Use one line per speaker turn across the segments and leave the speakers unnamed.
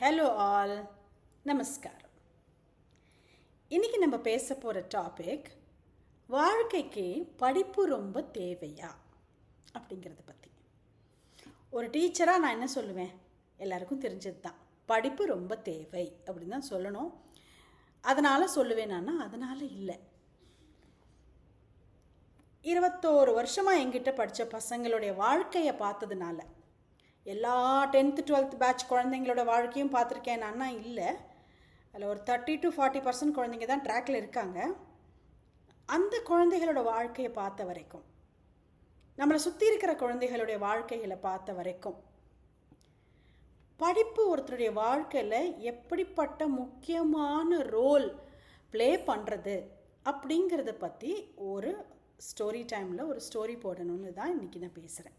Hello all நமஸ்காரம் இன்றைக்கி நம்ம பேச போகிற டாபிக் வாழ்க்கைக்கு படிப்பு ரொம்ப தேவையா? அப்படிங்கிறத பற்றி ஒரு டீச்சராக நான் என்ன சொல்லுவேன்? எல்லாருக்கும் தெரிஞ்சது தான் படிப்பு ரொம்ப தேவை அப்படின்னு தான் சொல்லணும். அதனால் சொல்லுவேன் நான் அதனால் இல்லை. இருபத்தோரு வருஷமாக எங்கிட்ட படித்த பசங்களுடைய வாழ்க்கையை பார்த்ததுனால எல்லா டென்த்து டுவெல்த் பேட்ச் குழந்தைங்களோட வாழ்க்கையும் பார்த்துருக்கேன். நான் இல்லை. அதில் ஒரு தேர்ட்டி டு ஃபார்ட்டி பர்சன்ட் குழந்தைங்க தான் ட்ராக்கில் இருக்காங்க. அந்த குழந்தைகளோட வாழ்க்கையை பார்த்த வரைக்கும் நம்மளை சுற்றி இருக்கிற குழந்தைகளுடைய வாழ்க்கைகளை பார்த்த வரைக்கும் படிப்பு ஒருத்தருடைய வாழ்க்கையில் எப்படிப்பட்ட முக்கியமான ரோல் ப்ளே பண்ணுறது அப்படிங்கிறத பற்றி ஒரு ஸ்டோரி டைமில் ஒரு ஸ்டோரி போடணும்னு தான் இன்றைக்கி நான் பேசுகிறேன்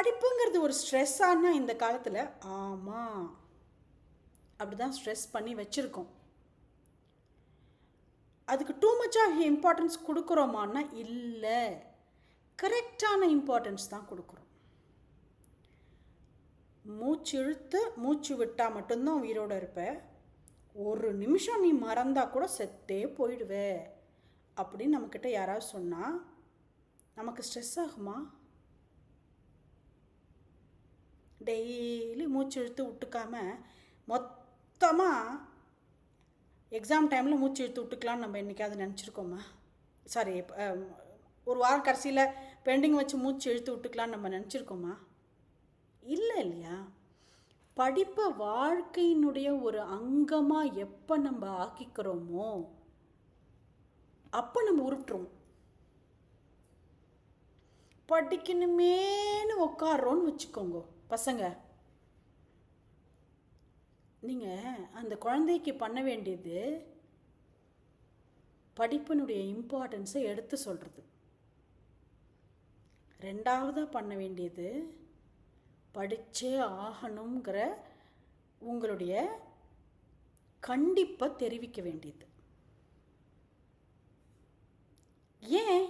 படிப்புங்கிறது ஒரு ஸ்ட்ரெஸ்ஸானா இந்த காலத்தில்? ஆமாம் அப்படி தான் ஸ்ட்ரெஸ் பண்ணி வச்சுருக்கோம். அதுக்கு டூ மச்சாக இம்பார்ட்டன்ஸ் கொடுக்குறோமான்னா இல்லை. கரெக்டான இம்பார்ட்டன்ஸ் தான் கொடுக்குறோம். மூச்சு இழுத்து மூச்சு விட்டால் மட்டும்தான் உயிரோடு இருப்ப. ஒரு நிமிஷம் நீ மறந்தால் கூட செத்தே போயிடுவே. அப்படின்னு நம்மக்கிட்ட யாராவது சொன்னால் நமக்கு ஸ்ட்ரெஸ் ஆகுமா? டெய்லி மூச்சு இழுத்து விட்டுக்காம மொத்தமாக எக்ஸாம் டைமில் மூச்சு இழுத்து விட்டுக்கலான்னு நம்ம என்றைக்காவது நினச்சிருக்கோமா? சாரி ஒரு வாரம் கடைசியில் பெண்டிங் வச்சு மூச்சு இழுத்து விட்டுக்கலான்னு நம்ம நினச்சிருக்கோமா? இல்லை இல்லையா? படிப்பை வாழ்க்கையினுடைய ஒரு அங்கமாக எப்போ நம்ம ஆக்கிக்கிறோமோ அப்போ நம்ம உருட்டுறோம். படிக்கணுமேனு உட்காரோன்னு வச்சுக்கோங்க. பசங்க நீங்கள் அந்த குழந்தைக்கு பண்ண வேண்டியது படிப்பினுடைய இம்பார்ட்டன்ஸை எடுத்து சொல்கிறது ரெண்டாவதாக பண்ண வேண்டியது படித்தே ஆகணுங்கிற உங்களுடைய கண்டிப்பாக தெரிவிக்க வேண்டியது. ஏன்?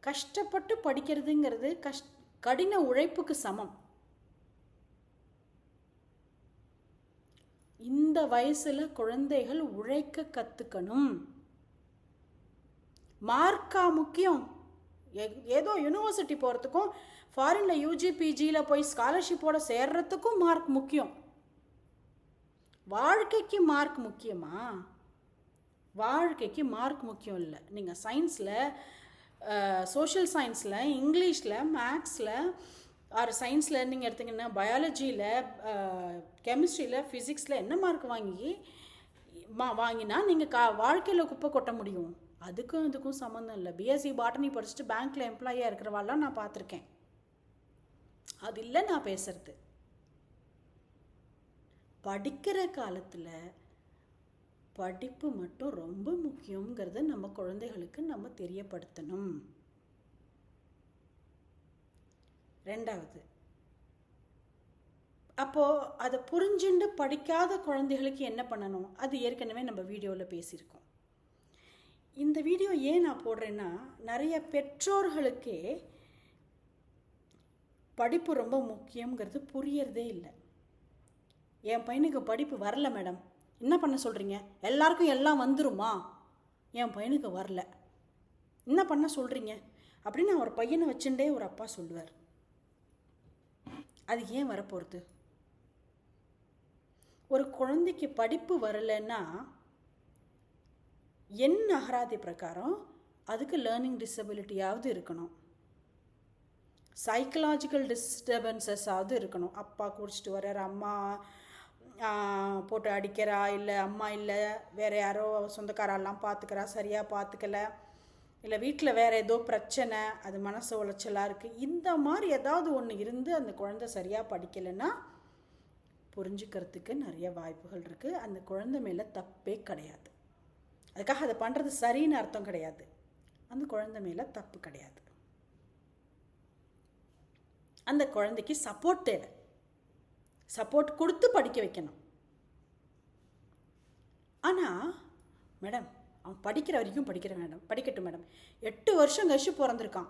கஷ்டப்பட்டு படிக்கிறதுங்கிறது கஷ்ட கடின உழைப்புக்கு சமம். இந்த வயசில் குழந்தைகள் உழைக்க கற்றுக்கணும் மார்க்கா முக்கியம். ஏதோ யூனிவர்சிட்டி போகிறதுக்கும் ஃபாரினில் யூஜி பிஜியில் போய் ஸ்காலர்ஷிப்போட சேர்றதுக்கும் மார்க் முக்கியம். வாழ்க்கைக்கு மார்க் முக்கியமா? வாழ்க்கைக்கு மார்க் முக்கியம் இல்லை. நீங்கள் சயின்ஸில் சோஷியல் சயின்ஸில் இங்கிலீஷில் மேக்ஸில் ஆர் சயின்ஸில் நீங்கள் எடுத்திங்கன்னா பயாலஜியில் கெமிஸ்ட்ரியில் ஃபிசிக்ஸில் என்ன மார்க் வாங்கி மா வாங்கினா நீங்கள் கா வாழ்க்கையில் குப்பை கொட்ட முடியும். அதுக்கும் இதுக்கும் சம்மந்தம் இல்லை. பிஎஸ்சி பாட்டனி படிச்சுட்டு பேங்க்கில் எம்ப்ளாயியாக இருக்கிறவாள்லாம் நான் பார்த்துருக்கேன். அது இல்லை நான் பேசுறது. படிக்கிற காலத்தில் படிப்பு மட்டும் ரொம்ப முக்கியங்கிறத நம்ம குழந்தைகளுக்கு நம்ம தெரியப்படுத்தணும். ரெண்டாவது அப்போது அதை புரிஞ்சுண்டு படிக்காத குழந்தைகளுக்கு என்ன பண்ணணும்? அது ஏற்கனவே நம்ம வீடியோவில் பேசியிருக்கோம். இந்த வீடியோ ஏன் நான் போடுறேன்னா நிறைய பெற்றோர்களுக்கே படிப்பு ரொம்ப முக்கியங்கிறது புரியறதே இல்லை. என் பையனுக்கு படிப்பு வரல மேடம். என்ன பண்ண சொல்கிறீங்க எல்லாருக்கும் எல்லாம் வந்துருமா? என் பையனுக்கு வரல. என்ன பண்ண சொல்கிறீங்க அப்படின்னு அவர் பையனை வச்சுட்டே ஒரு அப்பா சொல்லுவார். அது ஏன் வரப்போகிறது ஒரு குழந்தைக்கு படிப்பு வரலைன்னா என் அகராதி பிரகாரம் அதுக்கு லேர்னிங் டிசபிலிட்டியாவது இருக்கணும். சைக்கலாஜிக்கல் டிஸ்டர்பன்சஸாவது இருக்கணும். அப்பா குடிச்சிட்டு வர்றார் அம்மா போட்டு அடிக்கிறா இல்லை அம்மா இல்லை வேறு யாரோ சொந்தக்காரெல்லாம் பார்த்துக்கிறா சரியாக பார்த்துக்கல இல்லை வீட்டில் வேறு ஏதோ பிரச்சனை அது மனசு உளைச்சலாக இருக்குது இந்த மாதிரி ஏதாவது ஒன்று இருந்து அந்த குழந்தை சரியாக படிக்கலைன்னா புரிஞ்சுக்கிறதுக்கு நிறைய வாய்ப்புகள் இருக்குது அந்த குழந்தை மேலே தப்பே கிடையாது. அதுக்காக அதை பண்ணுறது சரின்னு அர்த்தம் கிடையாது. அந்த குழந்தை மேலே தப்பு கிடையாது. அந்த குழந்தைக்கு சப்போர்ட் தேவை. சப்போர்ட் கொடுத்து படிக்க வைக்கணும். ஆனால் மேடம் அவன் படிக்கிற வரைக்கும் படிக்கிற மேடம் படிக்கட்டும் மேடம் எட்டு வருஷம் கழிச்சு பிறந்திருக்கான்.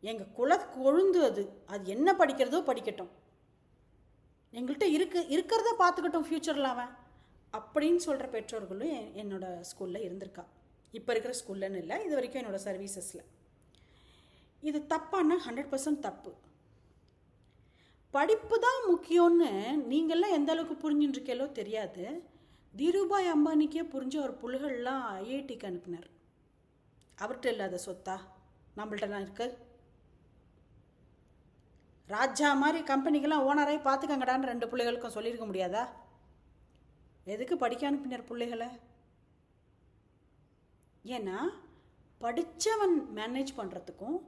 எங்கள் குல கொழுந்து அது. அது என்ன படிக்கிறதோ படிக்கட்டும். எங்கள்கிட்ட இருக்கு இருக்கிறத பார்த்துக்கட்டும் ஃப்யூச்சரில் அவன். அப்படின்னு சொல்கிற பெற்றோர்களும் என்னோடய என்னோட ஸ்கூலில் இருந்திருக்கா. இப்போ இருக்கிற ஸ்கூல்லன்னு இல்லை இது வரைக்கும் என்னோடய சர்வீசஸில் இது தப்பானா ஹண்ட்ரட் பர்சன்ட் தப்பு. படிப்பு தான் முக்கியம்னு நீங்கள்லாம் எந்த அளவுக்கு புரிஞ்சுட்டு தெரியாது. தீருபாய் அம்பானிக்கே புரிஞ்ச ஒரு புள்ளைகள்லாம் ஐஐடிக்கு அனுப்பினார். அவர்கிட்ட இல்லாத சொத்தா? நம்மள்ட்டலாம் இருக்கு. ராஜா மாதிரி கம்பெனிக்கெல்லாம் ஓனராகி பார்த்துக்கங்கடான்னு ரெண்டு பிள்ளைகளுக்கும் சொல்லியிருக்க முடியாதா? எதுக்கு படிக்க அனுப்பினார் பிள்ளைகளை? ஏன்னா படித்தவன் மேனேஜ் பண்ணுறதுக்கும்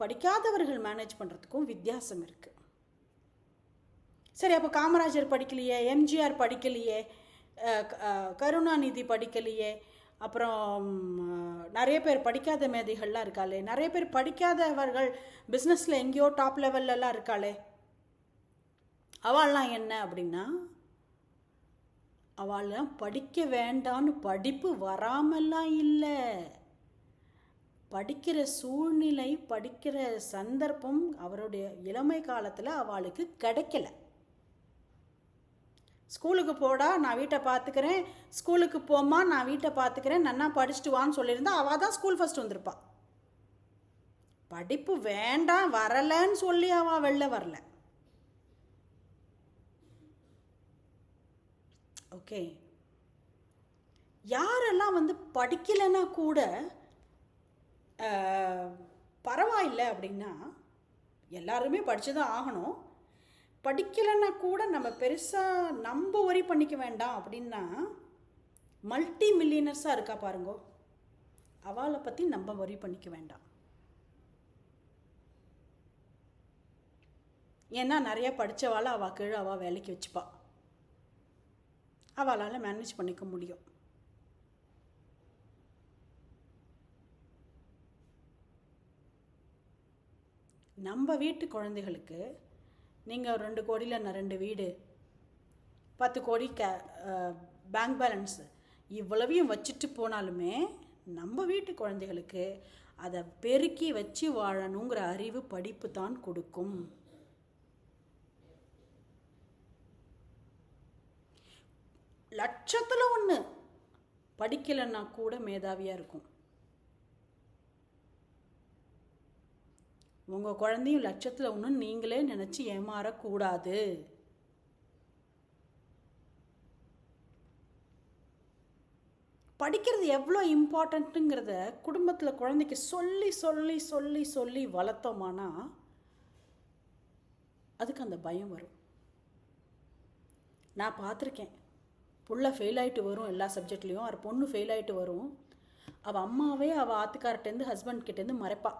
படிக்காதவர்கள் மேனேஜ் பண்ணுறதுக்கும் வித்தியாசம் இருக்குது சரி அப்போ காமராஜர் படிக்கலையே எம்ஜிஆர் படிக்கலையே கருணாநிதி படிக்கலையே அப்புறம் நிறைய பேர் படிக்காத மேதைகள்லாம் இருக்காளே நிறைய பேர் படிக்காதவர்கள் பிஸ்னஸில் எங்கேயோ டாப் லெவல்லலாம் இருக்காளே அவள்லாம் என்ன அப்படின்னா அவள்லாம் படிக்க வேண்டான்னு படிப்பு வராமல்லாம் இல்லை. படிக்கிற சூழ்நிலை படிக்கிற சந்தர்ப்பம் அவருடைய இளமை காலத்தில் அவளுக்கு கிடைக்கல. ஸ்கூலுக்கு போடா நான் வீட்டை பார்த்துக்கிறேன். ஸ்கூலுக்கு போம்மா நான் வீட்டை பார்த்துக்கிறேன். நன்னா படிச்சுட்டு வான்னு சொல்லியிருந்தா அவள் தான் ஸ்கூல் ஃபஸ்ட் வந்திருப்பா. படிப்பு வேண்டாம் வரலைன்னு சொல்லி அவள் வெளில வரல. ஓகே யாரெல்லாம் வந்து படிக்கலைன்னா கூட பரவாயில்லை அப்படின்னா எல்லாருமே படித்து தான் ஆகணும். படிக்கலைன்னா கூட நம்ம பெருசாக நம்ம ஒரி பண்ணிக்க வேண்டாம் அப்படின்னா மல்டி மில்லியனர்ஸாக இருக்கா பாருங்கோ. அவளை பற்றி நம்ம ஒரி பண்ணிக்க வேண்டாம். ஏன்னா நிறையா படித்தவாளை அவள் கீழே அவள் வேலைக்கு வச்சுப்பா. அவளால் மேனேஜ் பண்ணிக்க முடியும். நம்ம வீட்டு குழந்தைகளுக்கு நீங்கள் ரெண்டு கோடியில் நான் ரெண்டு வீடு பத்து கோடி கே பேங்க் பேலன்ஸு இவ்வளவையும் வச்சுட்டு போனாலுமே நம்ம வீட்டு குழந்தைகளுக்கு அதை பெருக்கி வச்சு வாழணுங்கிற அறிவு படிப்பு தான் கொடுக்கும். லட்சத்தில் ஒன்று படிக்கலைன்னா கூட மேதாவியாக இருக்கும். உங்கள் குழந்தையும் லட்சத்தில் ஒன்று நீங்களே நினச்சி ஏமாறக்கூடாது. படிக்கிறது எவ்வளோ இம்பார்ட்டண்ட்டுங்கிறத குடும்பத்தில் குழந்தைக்கு சொல்லி சொல்லி சொல்லி சொல்லி வளர்த்தோமானா அதுக்கு அந்த பயம் வரும். நான் பார்த்துருக்கேன். புள்ள ஃபெயில் ஆகிட்டு வரும் எல்லா சப்ஜெக்ட்லேயும் அவர் பொண்ணு ஃபெயில் ஆகிட்டு வரும். அவள் அம்மாவே அவள் ஆத்துக்கார்ட்டேருந்து ஹஸ்பண்ட் கிட்டேருந்து மறைப்பாள்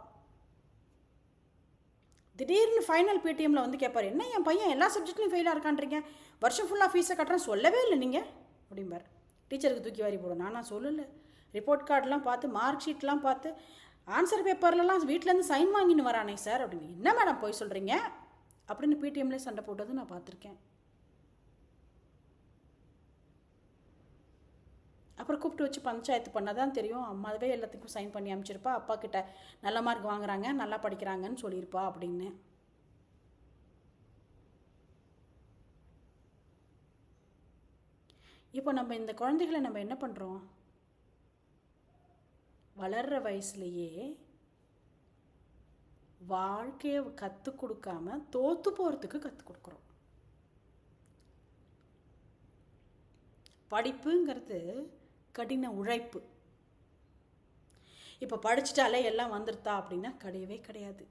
திடீர்னு ஃபைனல் பேடிஎம்மில் வந்து கேட்பார் என்ன என் பையன் எல்லா சப்ஜெக்ட்லையும் ஃபெயிலாக இருக்கான்றீங்க வருஷம் ஃபுல்லாக ஃபீஸை கட்டுறேன் சொல்லவே இல்லை நீங்கள் அப்படிம்பார். டீச்சருக்கு தூக்கி வாரி போடும். நானா சொல்லலை. ரிப்போர்ட் கார்டெலாம் பார்த்து மார்க் ஷீட்லாம் பார்த்து ஆன்சர் பேப்பர்லலாம் வீட்டிலேருந்து சைன் வாங்கின்னு வரானே சார் அப்படின்னு என்ன மேடம் போய் சொல்கிறீங்க அப்படின்னு பிடிஎம்லேயே சண்டை போட்டது நான் பார்த்துருக்கேன். அப்புறம் கூப்பிட்டு வச்சு பஞ்சாயத்து பண்ணால் தான் தெரியும். அம்மாவே எல்லாத்துக்கும் சைன் பண்ணி அனுப்பிச்சிருப்பா. அப்பா கிட்ட நல்ல மார்க் வாங்குறாங்க நல்லா படிக்கிறாங்கன்னு சொல்லியிருப்பா அப்படின்னு. இப்போ நம்ம இந்த குழந்தைகளை நம்ம என்ன பண்ணுறோம் வளர்கிற வயசுலேயே வாழ்க்கையை கற்றுக் கொடுக்காம தோற்று போகிறதுக்கு கற்றுக் கொடுக்குறோம். படிப்புங்கிறது கடின உழைப்பு. இப்போ படிச்சிட்டாலே எல்லாம் வந்துருத்தா அப்படின்னா கிடையவே கிடையாது.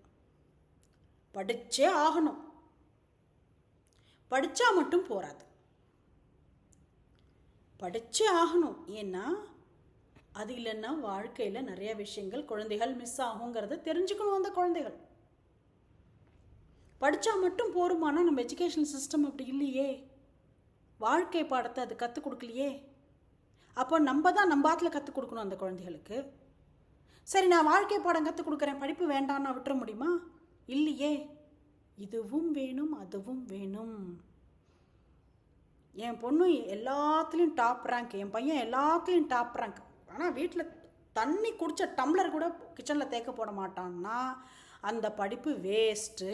படிச்சே ஆகணும். படித்தா மட்டும் போராது படிச்சே ஆகணும். ஏன்னா அது இல்லைன்னா வாழ்க்கையில் நிறைய விஷயங்கள் குழந்தைகள் மிஸ் ஆகுங்கிறத தெரிஞ்சுக்கணும் அந்த குழந்தைகள். படித்தா மட்டும் போருமானா நம்ம எஜுகேஷன் சிஸ்டம் அப்படி இல்லையே. வாழ்க்கை பாடத்தை அது கற்றுக் கொடுக்கலையே. அப்போ நம்ம தான் நம்ம ஆற்றுல கற்றுக் கொடுக்கணும் அந்த குழந்தைகளுக்கு. சரி நான் வாழ்க்கை பாடம் கற்றுக் கொடுக்குறேன் படிப்பு வேண்டாம்னா விட்டுற முடியுமா? இல்லையே. இதுவும் வேணும் அதுவும் வேணும். என் பொண்ணு எல்லாத்துலேயும் டாப் ரேங்க் என் பையன் எல்லாத்துலேயும் டாப் ரேங்க் ஆனால் வீட்டில் தண்ணி குடித்த டம்ளர் கூட கிச்சனில் தேக்க போட மாட்டான்னா அந்த படிப்பு வேஸ்ட்டு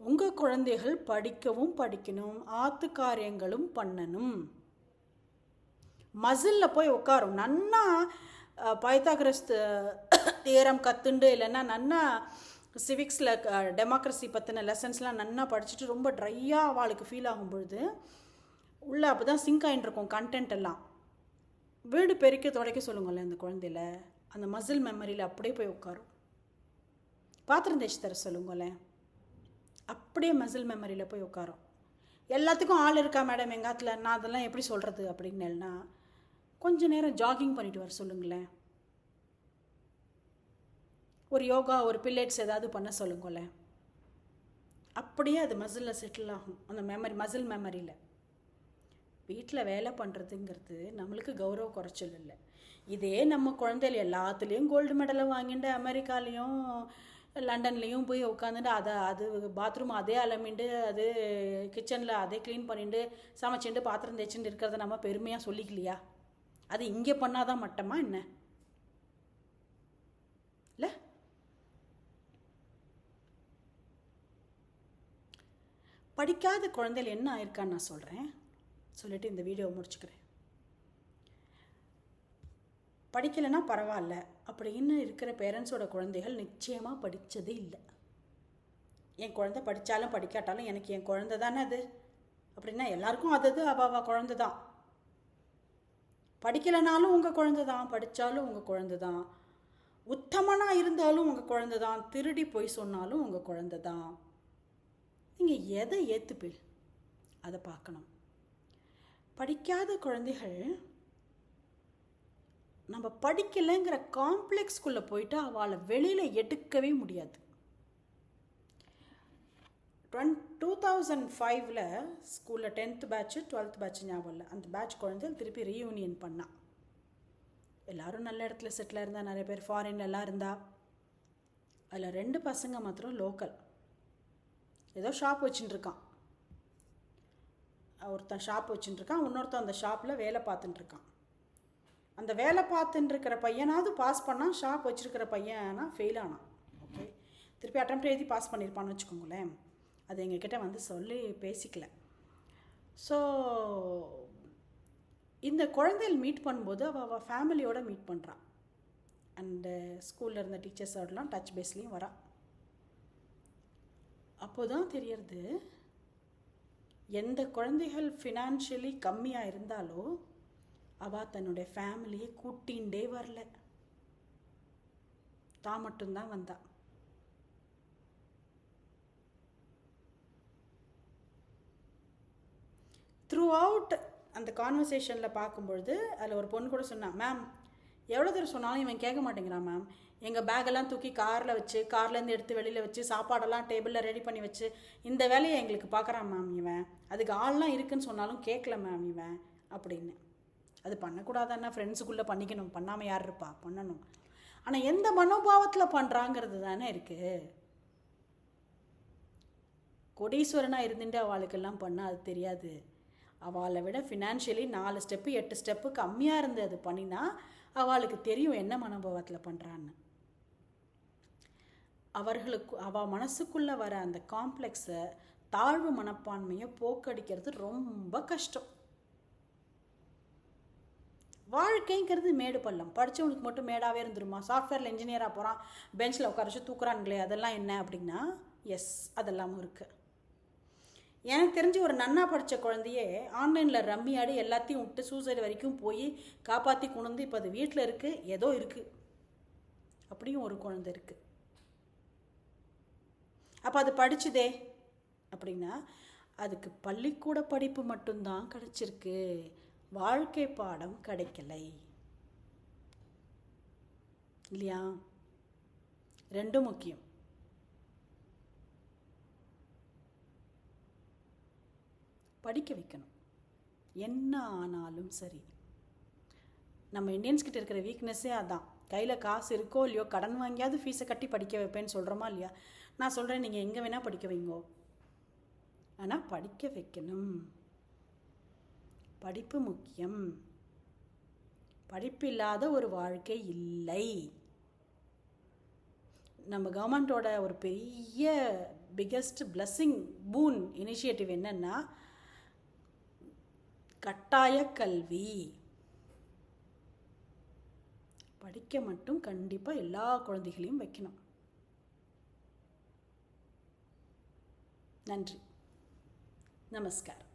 உங்கள் குழந்தைகள் படிக்கவும் படிக்கணும் ஆத்து காரியங்களும் பண்ணணும். மசிலில் போய் உட்காரும் நன்னா பைத்தாகிரஸ் தேரம் கத்துண்டு இல்லைன்னா நன்னா சிவிக்ஸில் டெமோக்ரஸி பற்றின லெசன்ஸ்லாம் நன்னா படிச்சுட்டு ரொம்ப ட்ரையாக அவளுக்கு ஃபீல் ஆகும் பொழுது உள்ளே அப்போ தான் சிங்க் ஆகிட்டுருக்கும் கண்டென்ட் எல்லாம். வீடு பெருக்க துடைக்க சொல்லுங்கள்ல அந்த குழந்தையில அந்த மசில் மெமரியில் அப்படியே போய் உட்காரும் பாத்திரம் தேய்ச்சி தர சொல்லுங்களேன். அப்படியே மசில் மெமரியில் போய் உட்காரும் எல்லாத்துக்கும் ஆள் இருக்கா மேடம் எங்காத்தில் நான் அதெல்லாம் எப்படி சொல்கிறது அப்படின்னேன்னா கொஞ்ச நேரம் ஜாகிங் பண்ணிட்டு வர சொல்லுங்களேன். ஒரு யோகா ஒரு பில்லேட்ஸ் ஏதாவது பண்ண சொல்லுங்களேன். அப்படியே அது மசிலில் செட்டில் ஆகும். அந்த மெமரி மசில் மெமரியில் வீட்டில் வேலை பண்ணுறதுங்கிறது நம்மளுக்கு கௌரவ குறைச்சல் இல்லை. இதே நம்ம குழந்தைகள் எல்லாத்துலேயும் கோல்டு மெடலை வாங்கிட்டு அமெரிக்காலேயும் லண்டன்லேயும் போய் உட்காந்துட்டு அதை அது பாத்ரூம் அதே அலமிண்டு அது கிச்சனில் அதே க்ளீன் பண்ணிட்டு சமைச்சுட்டு பாத்திரம் தேய்ச்சிட்டு இருக்கிறத நம்ம பெருமையாக சொல்லிக்கலையா? அது இங்கே பண்ணாதான் மட்டமா என்ன? இல்லை? படிக்காத குழந்தைகள் என்ன ஆயிருக்கான்னு நான் சொல்கிறேன் சொல்லிட்டு இந்த வீடியோவை முடிச்சுக்கிறேன். படிக்கலைன்னா பரவாயில்ல. அப்படின்னு இருக்கிற பேரண்ட்ஸோட குழந்தைகள் நிச்சயமாக படித்ததே இல்லை. என் குழந்தை படித்தாலும் படிக்காட்டாலும் எனக்கு என் குழந்தை தானே அது. அப்படின்னா எல்லாருக்கும் அது அது அவ குழந்தை தான். படிக்கலைனாலும் உங்கள் குழந்தை தான் படித்தாலும் உங்கள் குழந்தை தான் உத்தமனாக இருந்தாலும் உங்கள் குழந்தை தான் திருடி போய் சொன்னாலும் உங்கள் குழந்தை தான் நீங்கள் எதை ஏற்றுப்பீள் அதை பார்க்கணும். படிக்காத குழந்தைகள் நம்ம படிக்கலைங்கிற காம்ப்ளெக்ஸ்குள்ளே போயிட்டு அவளை வெளியில் எடுக்கவே முடியாது. டுவென் டூ தௌசண்ட் ஃபைவ்ல ஸ்கூலில் டென்த் பேட்ச்சு டுவெல்த் பேட்ச் ஞாபகம் இல்லை. அந்த பேட்ச் குழந்தைகள் திருப்பி ரீயூனியன் பண்ணான் எல்லாரும் நல்ல இடத்துல செட்டில் இருந்தா நிறைய பேர் ஃபாரின்லலாம் இருந்தா. அதில் ரெண்டு பசங்க மாத்திரம் லோக்கல் ஏதோ ஷாப் வச்சுட்டுருக்கான் ஒருத்தன் ஷாப் வச்சுட்டுருக்கான் இன்னொருத்தன் அந்த ஷாப்பில் வேலை பார்த்துட்டுருக்கான் அந்த வேலை பார்த்துட்டு இருக்கிற பையனாவது பாஸ் பண்ணால் ஷாப் வச்சுருக்கிற பையனா ஃபெயில் ஆனான். ஓகே திருப்பி அட்டம் எழுதி பாஸ் பண்ணியிருப்பான்னு வச்சுக்கோங்களேன். அது எங்ககிட்ட வந்து சொல்லி பேசிக்கல. ஸோ இந்த குழந்தைகள் மீட் பண்ணும்போது அவள் அவள் ஃபேமிலியோடு மீட் பண்ணுறான் அண்டு ஸ்கூலில் இருந்த டீச்சர்ஸோடலாம் டச் பேஸ்லேயும் வரா. அப்போ தான் தெரியறது எந்த குழந்தைகள் ஃபினான்ஷியலி கம்மியாக இருந்தாலோ அவள் தன்னுடைய ஃபேமிலியை கூட்டின்ண்டே வரல. தான் மட்டும்தான் வந்தாள் த்ரூ அவுட் அந்த கான்வர்சேஷனில் பார்க்கும்பொழுது அதில் ஒரு பொண்ணு கூட சொன்னான் மேம் எவ்வளோ தூரம் சொன்னாலும் இவன் கேட்க மாட்டேங்கிறான் மேம் எங்கள் பேக்கெல்லாம் தூக்கி காரில் வச்சு கார்லேருந்து எடுத்து வெளியில் வச்சு சாப்பாடெல்லாம் டேபிளில் ரெடி பண்ணி வச்சு இந்த வேலையை எங்களுக்கு பார்க்குறான் மேம் இவன். அதுக்கு ஆள்லாம் இருக்குன்னு சொன்னாலும் கேட்கல மேம் இவன் அப்படின்னு. அது பண்ணக்கூடாதுன்னா ஃப்ரெண்ட்ஸுக்குள்ளே பண்ணிக்கணும். பண்ணாமல் யார் இருப்பா? பண்ணணும். ஆனால் எந்த மனோபாவத்தில் பண்ணுறாங்கிறது தானே இருக்குது கொடீஸ்வரனாக இருந்துட்டு அவளுக்கெல்லாம் பண்ணால் அது தெரியாது. அவளை விட ஃபினான்ஷியலி நாலு ஸ்டெப்பு எட்டு ஸ்டெப்பு கம்மியாக இருந்து அது பண்ணினா அவளுக்கு தெரியும் என்ன மனோபாவத்தில் பண்ணுறான்னு அவர்களுக்கு அவள் மனசுக்குள்ளே வர அந்த காம்ப்ளெக்ஸை தாழ்வு மனப்பான்மையை போக்கடிக்கிறது ரொம்ப கஷ்டம். வாழ்க்கைங்கிறது மேடு பள்ளம். படித்தவனுக்கு மட்டும் மேடாகவே இருந்துருமா? சாஃப்ட்வேரில் இன்ஜினியராக போகிறான் பெஞ்சில் உட்காரச்சு தூக்குறானுங்களே அதெல்லாம் என்ன அப்படின்னா எஸ் அதெல்லாமும் இருக்குது எனக்கு தெரிஞ்சு ஒரு நன்னா படித்த குழந்தையே ஆன்லைனில் ரம்மி ஆடி எல்லாத்தையும் விட்டு சூசைடு வரைக்கும் போய் காப்பாற்றி கொண்டு இப்போ அது வீட்டில் இருக்குது ஏதோ இருக்குது அப்படியும் ஒரு குழந்தை இருக்குது அப்போ அது படிச்சுதே அப்படின்னா அதுக்கு பள்ளிக்கூட படிப்பு மட்டும்தான் கிடைச்சிருக்கு. வாழ்க்கை பாடம் கிடைக்கலை. இல்லையா? ரெண்டும் முக்கியம். படிக்க வைக்கணும். என்ன ஆனாலும் சரி. நம்ம இந்தியன்ஸ் கிட்ட இருக்கிற வீக்னஸ்ஸே அதான். கையில் காசு இருக்கோ இல்லையோ கடன் வாங்கியாவது ஃபீஸை கட்டி படிக்க வைப்பேன்னு சொல்கிறோமா இல்லையா? நான் சொல்கிறேன் நீங்கள் எங்கே வேணால் படிக்க வைங்கோ. ஆனால் படிக்க வைக்கணும். படிப்பு முக்கியம். படிப்பு இல்லாத ஒரு வாழ்க்கை இல்லை. நம்ம கவர்மெண்ட்டோட ஒரு பெரிய பிக்கஸ்ட் பிளஸ்ஸிங் பூன் இனிஷியேட்டிவ் என்னென்னா கட்டாய கல்வி. படிக்க மட்டும் கண்டிப்பாக எல்லா குழந்தைகளையும் வைக்கணும். நன்றி. நமஸ்காரம்